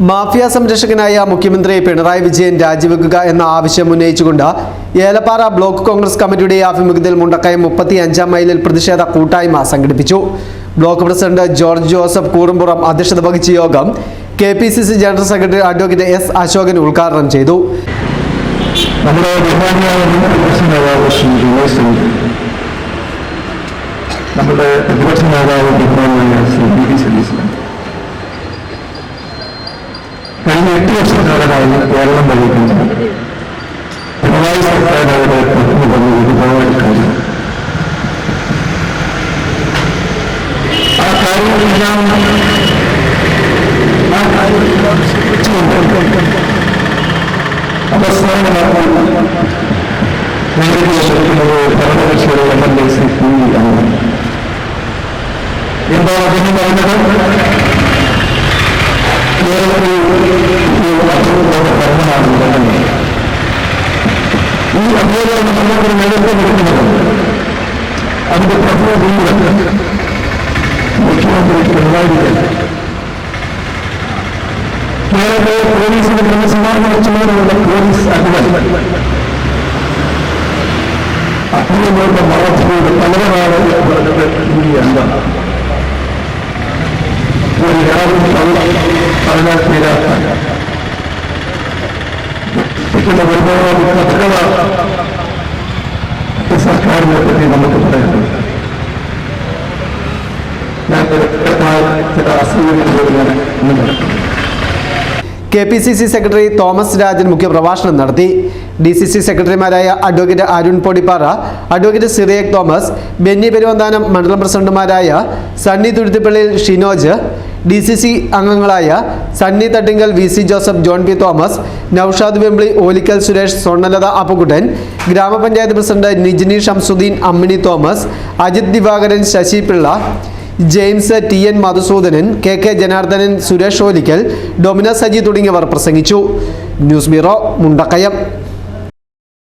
Mafia സംരക്ഷകനായ മുഖ്യമന്ത്രി പിണറായി വിജയൻ രാജിവെക്കുക എന്ന ആവശ്യം ഉന്നയിച്ചുകൊണ്ട് ഏലപ്പാറ ബ്ലോക്ക് കോൺഗ്രസ് കമ്മിറ്റിയുടെ ആഭിമുഖ്യത്തിൽ മുണ്ടക്കയം മുപ്പത്തി അഞ്ചാം മൈലിൽ പ്രതിഷേധ കൂട്ടായ്മ സംഘടിപ്പിച്ചു. Block president George Joseph Koorumpuram അധ്യക്ഷത വഹിച്ച യോഗം K P C C general secretary advocate S Ashokan ഉദ്ഘാടനം ചെയ്തു. നമ്മുടെ പ്രതിപക്ഷ നേതാവ് ശ്രീ രമേശ് ചെന്നിത്തല നമ്മുടെ പ്രതിപക്ഷ നേതാവ് ബഹുമാനിയായ ശ്രീ വി ഡി സതീശൻ കഴിഞ്ഞ എട്ട് വർഷക്കാലമായി കേരളം ഭരിക്കുന്നത് പിണറായി സർക്കാരിനവരെ പത്നി പറഞ്ഞു ഒരുപാട് കാര്യം ആ കാര്യങ്ങളെല്ലാം ആ കാര്യങ്ങളെല്ലാം അവസാനമാണ് നേരിട്ട് ശ്രമിക്കുന്നത് എന്താണ് അദ്ദേഹം പറഞ്ഞത് കേരളത്തിൽ ഈ വർഷങ്ങളുടെ ഭരണമാണ് ഉള്ളത് ഈ അഭ്യർത്ഥന നമുക്ക് നേതൃത്വം കൊടുക്കുന്നത് അതിന്റെ പ്രഥമ ബില്ല് മുഖ്യമന്ത്രി പിണറായി വിജയൻ കേരളത്തിലെ പോലീസിന് ക്രമസമാധാന ചുമതലയുള്ള പോലീസ് അധികാരി അഗ്നികളുടെ മറത്തിലൂടെ പലരാണ് ഒരു യാതൊരു പറഞ്ഞാൽ തീരാത്ത ഇരിക്കുന്ന ഒരുപാട് കഥകള സർക്കാരിനെ പറ്റി നമുക്ക് പറയാനുണ്ട് ഞാൻ ചില ഞാൻ ഇന്ന് നടക്കുന്നു K P C C secretary Thomas Rajan മുഖ്യപ്രഭാഷണം നടത്തി. ഡി സി സി സെക്രട്ടറിമാരായ advocate Arun Podippara advocate Cyriac Thomas Benny Peruvanthanam മണ്ഡലം പ്രസിഡന്റുമാരായ Sunny തുരുത്തിപ്പള്ളിയിൽ Shinoj D C C അംഗങ്ങളായ Sunny Thattinkal V C Joseph John P Thomas Noushad Vempili Olickal Suresh Swarnalatha Appukuttan ഗ്രാമപഞ്ചായത്ത് president Nijni Shamsuddin Ammini Thomas Ajith Divakaran Sasi Pillai James T N Madhusoodanan K K Janardhanan Suresh Olickal ഡൊമിനസ് Saji തുടങ്ങിയവർ പ്രസംഗിച്ചു. News bureau Mundakkayam.